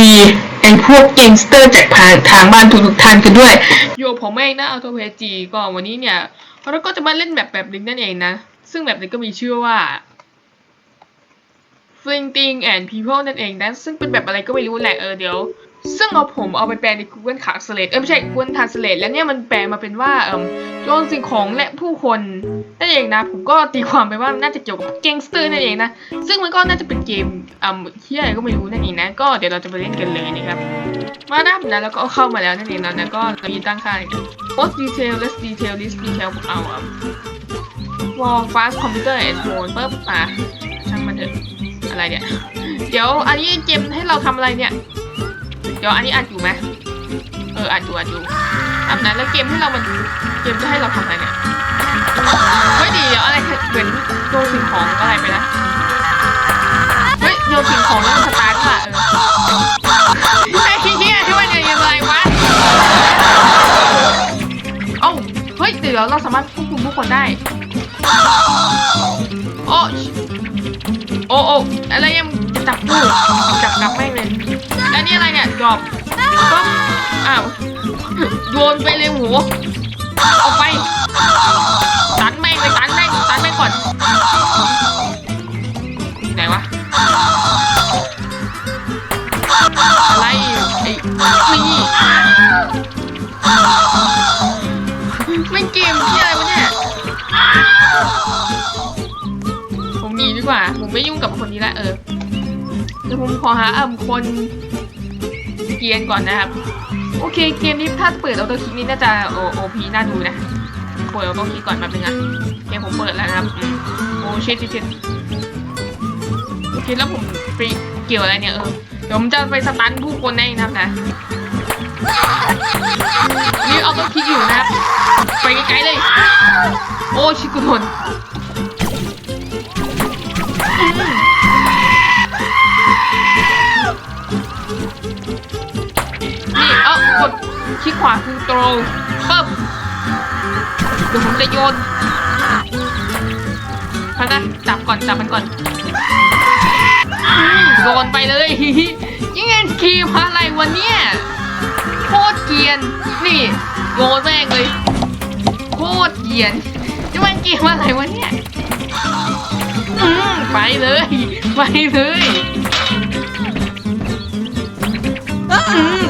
ดีไอพวกเกงสเตอร์จากทางทางบ้านทุกๆท่านกันด้วย โยผมเองนะเอาโทเพจีก็วันนี้เนี่ยเราก็จะมาเล่นแบบแบบนึงนั่นเองนะ ซึ่งแบบนี้ก็มีชื่อว่า f l i n g t i n g and People นั่นเองนะ ซึ่งเป็นแบบอะไรก็ไม่รู้แหละเออเดี๋ยว ซึ่งเอาผมเอาไปแปลใน Google Translate เออไม่ใช่ Google Translate แล้วเนี่ยมันแปลมาเป็นว่าเออโยนสิ่งของและผู้คนนั่นเองนะ ผมก็ตีความไปว่าน่าจะเกี่ยวกับเกงสเตอร์นั่นเองนะ ซึ่งมันก็น่าจะเป็นเกมอ่าเฮียอะไรก็ไม่รู้นั่นเองนะ ก็เดี๋ยวเราจะไปเล่นกันเลยนะครับ มาดับนะแล้วก็เข้ามาแล้วนั่นเองนะแล้วก็เรายินตั้งค่า most detail less detail list detail เอาอะ wall fast computer and phone ปุ๊บอะช่างมันเถอะอะไรเนี่ย เดี๋ยวอันนี้เกมให้เราทำอะไรเนี่ย เดี๋ยวอันนี้อัดอยู่ไหมเอออัดอยู่อัดอยู่อัดนะแล้วเกมให้เรามันเกมจะให้เราทำอะไรเนี่ยเฮ้ยเดี๋ยวอะไรเหมือนโยนสิ่งของอะไรไปนะเฮ้ยโยนสิ่งของแล้วสตาร์ทว่ะเออไอ้เหี้ยที่มันยังยังไงวะเอ้าเฮ้ยเดี๋ยวเราสามารถควบคุมผู้คนได้โอ้โอ้โอ้อะไรยัง จับกูจับกลับแม่งเลยแล้วนี่อะไรเนี่ยหยอบก็อ้าวโยนไปเลยหัวเอาไปตันแม่งเลยตันแม่งตันแม่งก่อนไหนวะอะไรไอ้นี่ไม่เกมที่อะไรวะเนี่ยผมหนีดีกว่า ผมไม่ยุ่งกับคนนี้ละเออ เดี๋ยวผมขอหาอ่ำคนเกียนก่อนนะครับ โอเคเกมนี้ถ้าเปิดออโต้คิกนี่น่าจะโอโอพีน่าดูนะเปิดออโต้คิกก่อนแป๊บนึงเกมผมเปิดแล้วนะครับโอ้เช็ดเช็ดช็ดโอเคแล้วผมไปเกี่ยวอะไรเนี่ยเออเดี๋ยวผมจะไปสตันผู้คนเองนะครับนะนี่ออโต้คิกอยู่นะครับไปไกลๆเลย โอ้ชิคุโดนากดคลิกขวาคือตรงปึ๊บเดี๋ยวผมจะโยนพักนะจับก่อนจับมันก่อนโยนไปเลยยังไงคีมอะไรวะเนี่ยโคตรเกียน นี่โยนแม่งเลยโคตรเกียนนี่มันเกมอะไรวะเนี่ยไปเลย ไปเลย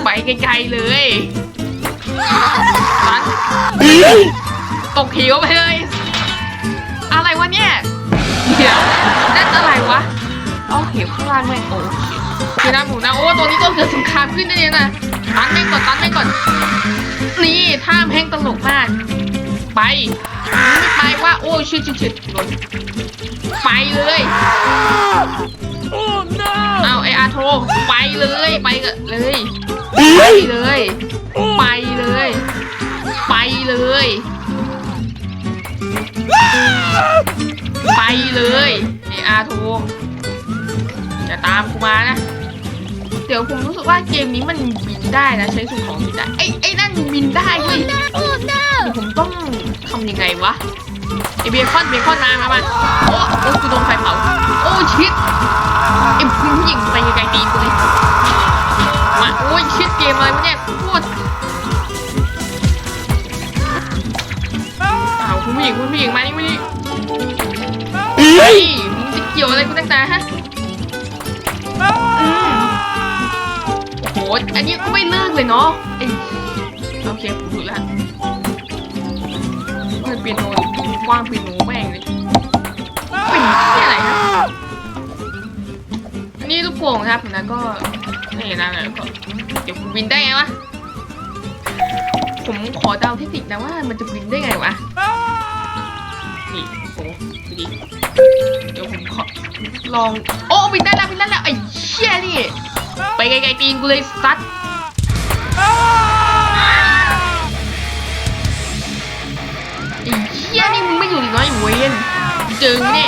ไปไกลๆเลย ตันตกหิวไปเลย อะไรวะเนี่ยเดี๋ยวนั่นอะไรวะเอาเหวข้างล่างแม่งโอ้คือนะหมูนะโอ้ตัวนี้ก็เกิดสงครามขึ้นนั่นเองนะตันแม่งก่อนตันแม่งก่อน นี่ท่าแม่งตลกมาก ไปไม่ไปว่าโอ้ชิดชิดชิดหล่นไปเลยเอาไออาโทรไปเลยไปกันเลย ไปเลย ไปเลย ไปเลย ไปเลยไออาโทรจะตามกูมานะ เดี๋ยวผมรู้สึกว่าเกมนี้มันบินได้นะ ใช้สิ่งของบินได้ไอ้ไอ้นั่นบินได้เว้ยเดี๋ยวผมต้องทำยังไงวะไอเบคอนเบคอนมามามาโอ้โอ้กูโดนไฟเผาโอ้ชิดไอ้ผู้หญิงไปไกลๆตีนกูเลยมาโอ้ยชิดเกมอะไรวะเนี่ยโคตร ยมึงจะเกี่ยวอะไรกูตั้งแต่ฮะอืมโอ้โห อันนี้ก็ไม่เลิกเลยเนาะไอ้โอเคผมถูกแล้วเปิดเปียโนว่างเปียโนแม่งเลยเป็นที่อะไรฮะนี่ลูกโป่งนะครับนะก็นี่นะแล้วก็เดี๋ยวคุณบินได้ไงวะ ผมขอเดาเทคนิคนะว่ามันจะบินได้ไงวะนี่ โอ้ดูดิเดี๋ยวผมขอลอง โอ้บินได้แล้วบินได้แล้วไอ้เชี่ยนี่ ไปไกลๆตีนกูเลยซัดไอ้เชี่ยนี่มึงไม่อยู่ดีน้อยเวนเจอแน่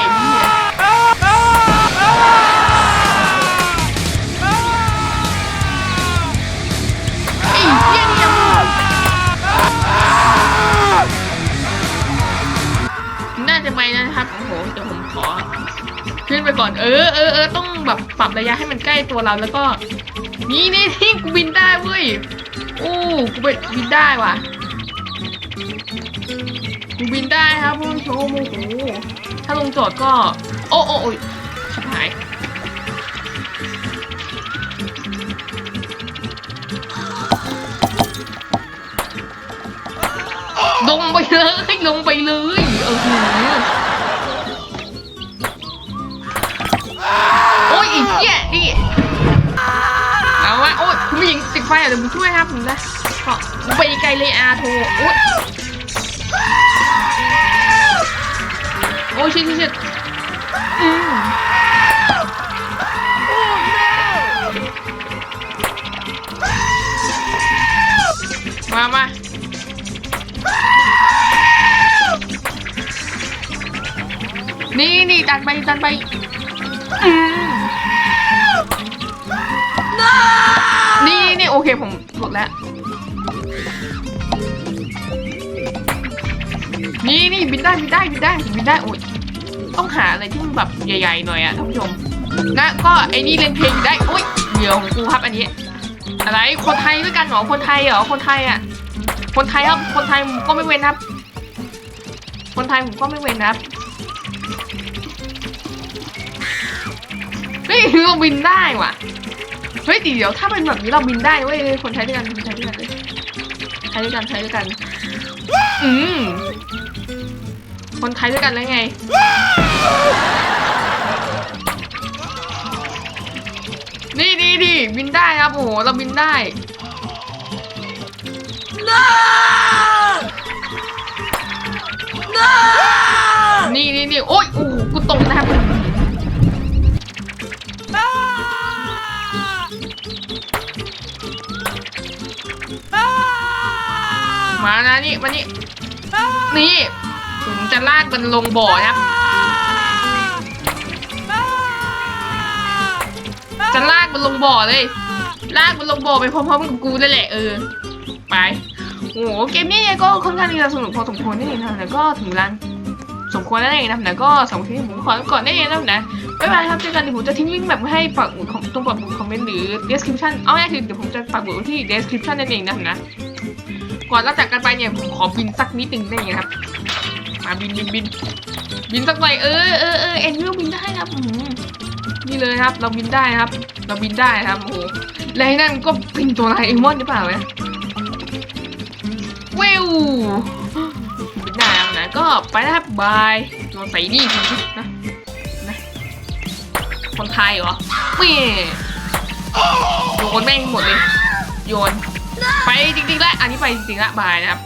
ไปก่อน เออเออเออต้องแบบปรับระยะให้มันใกล้ตัวเราแล้วก็ นี่นี่ที่กูบินได้เว้ยโอ้กูบินบินได้ว่ะกูบินได้ครับผู้ชมโอ้โหถ้าลงจอดก็ โอ้โอ้โอ้ยชิบหายลงไปเลยลงไปเลยเออ ไฟอะเดี๋ยวผมช่วยครับผมนะก็ไปไกลเลยอาโทโอ้ยโอ้ชิชิชิอืมมามานี่นี่ดันไปดันไปอืมนี่นี่ โอเคผมหลุดแล้ว นี่นี่บินได้บินได้บินได้บินได้โอ้ยต้องหาอะไรที่มันแบบใหญ่ๆหน่อยอะท่านผู้ชมนะก็ไอ้นี่เล่นเพลงได้โอ้ยเดี๋ยวของกูครับอันนี้ อะไรคนไทยด้วยกันเหรอคนไทยเหรอคนไทยอะคนไทยครับคนไทยผมก็ไม่เว้นครับ คนไทยผมก็ไม่เว้นครับเฮ้ยเราบินได้ว่ะ เฮ้ยเดี๋ยวถ้าเป็นแบบนี้เราบินได้เว้ยคนไทยด้วยกันคนไทยด้วยกันเลยไทยด้วยกันไทยด้วยกัน อืมคนไทยด้วยกันแล้วไงนี่นี่นี่บินได้ครับโอ้โหเราบินได้นี่นี่นี่โอ้ยโอ้โหกูตก มานะนี่มานี่นี่ผมจะลากมันลงบ่อนะครับจะลากมันลงบ่อเลย ลากมันลงบ่อไปพร้อมๆกับกูนั่นแหละเออ ไปโอ้โหเกมนี้ก็ค่อนข้างที่จะสนุกพอสมควรนี่เองนะแต่ก็ถึงเวลาสมควรแล้วเองนะแต่ก็สำหรับที่ผมขอก่อนได้เองนะนะบ๊ายบายครับเจอกันเดี๋ยวผมจะทิ้งลิงก์แบบให้ปักหมุดตรงปักหมุดคอมเมนต์หรือ description เอาง่ายๆคือเดี๋ยวผมจะปักหมุดที่ description นั่นเองนะนะ ก่อนเราจากกันไปเนี่ยผมขอบินสักนิดหนึ่งได้ไหมครับ มาบินบินบินบินสักหน่อยเออเออเออเอ็นวิวบินได้ครับนี่เลยครับ เราบินได้ครับ เราบินได้ครับโอ้โหและไอ้นั่นก็เป็นตัวอะไรเอมอนหรือเปล่าเนี่ยวิวบินได้ครับนะก็ไปนะครับบายโดนใส่นี่ทีนะนะคนไทยเหรอเว้ยโยนแม่งหมดเลยโยน ไปจริงๆแล้วอันนี้ไปจริงๆละบายนะครับ